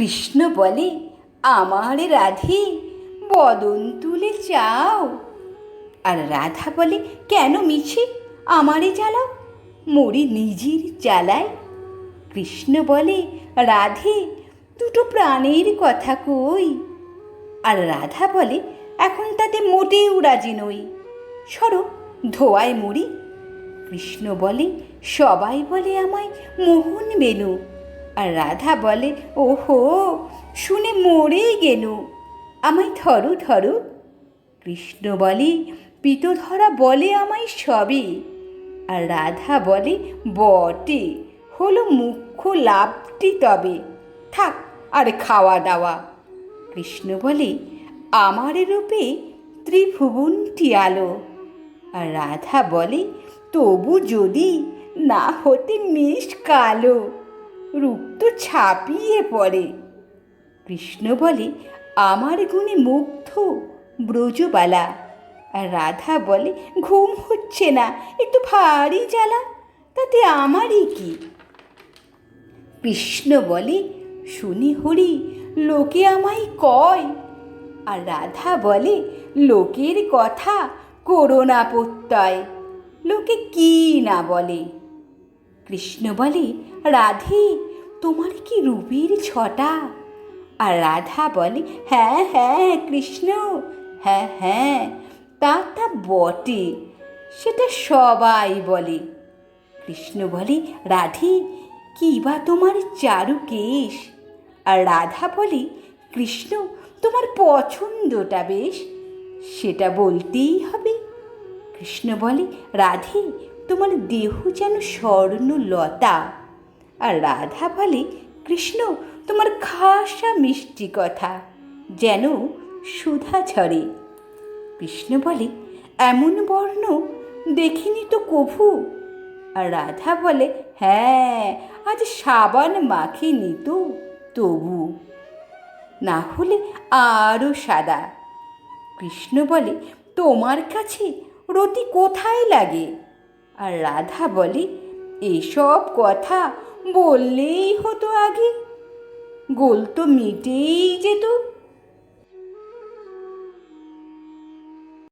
কৃষ্ণ বলে, আমার রাধে, বদন তুলে চাও। আর রাধা বলে, কেন মিছে? আমারে জ্বালাও। মরি নিজের জ্বালায়। কৃষ্ণ বলে, রাধে, দুটো প্রাণের কথা কই? আর রাধা বলে, এখন তাতে মোটেও রাজি নই। সরো, ধোয়ায় মরি কৃষ্ণ বলে, সবাই বলে আমায় মোহন বেনু। আর রাধা বলে, ওহো, শুনে মরেই গেনু আমায় ধরো ধরো। কৃষ্ণ বলে, পিতধরা বলে আমায় সবে। আর রাধা বলে, বটে, হলো মুখ্য লাভটি তবে। থাক, আর খাওয়া দাওয়া। কৃষ্ণ বলে, আমার রূপে ত্রিভুবনটি আলো। আর রাধা বলে, তবু যদি না হতে মেষ কালো। রূপ তো ছাপিয়ে পড়ে। কৃষ্ণ বলে, আমার গুণে মুগ্ধ ব্রজবালা। আর রাধা বলে, ঘুম হচ্ছে না, একটু ভারী জ্বালা, তাতে আমারই কি? কৃষ্ণ বলে, শুনি হরি, লোকে আমায় কয়। আর রাধা বলে, লোকের কথা করোনা প্রত্যয়। লোকে কি না বলে? কৃষ্ণ বলে, রাধে, তোমার কি রূপের ছটা? আর রাধা বলে হ্যাঁ হ্যাঁ কৃষ্ণ হ্যাঁ হ্যাঁ তা তা বটে, সেটা সবাই বলে। কৃষ্ণ বলে, রাধে, কি বা তোমার চারু কেশ? আর রাধা বলে, কৃষ্ণ, তোমার পছন্দটা বেশ, সেটা বলতেই হবে। কৃষ্ণ বলে, রাধে তোমার দেহ যেন স্বর্ণ লতা আর রাধা বলে কৃষ্ণ, তোমার খাসা মিষ্টি কথা, যেন সুধা ঝরে। কৃষ্ণ বলে, এমন বর্ণ দেখিনি তো কভু। আর রাধা বলে হ্যাঁ আজ সাবান মাখিনি তো তবু। না হলে আরও সাদা। কৃষ্ণ বলে, তোমার কাছে রতি কোথায় লাগে? আর রাধা বলে এসব কথা বললেই হতো আগে। গোল তো মিটেই যেত।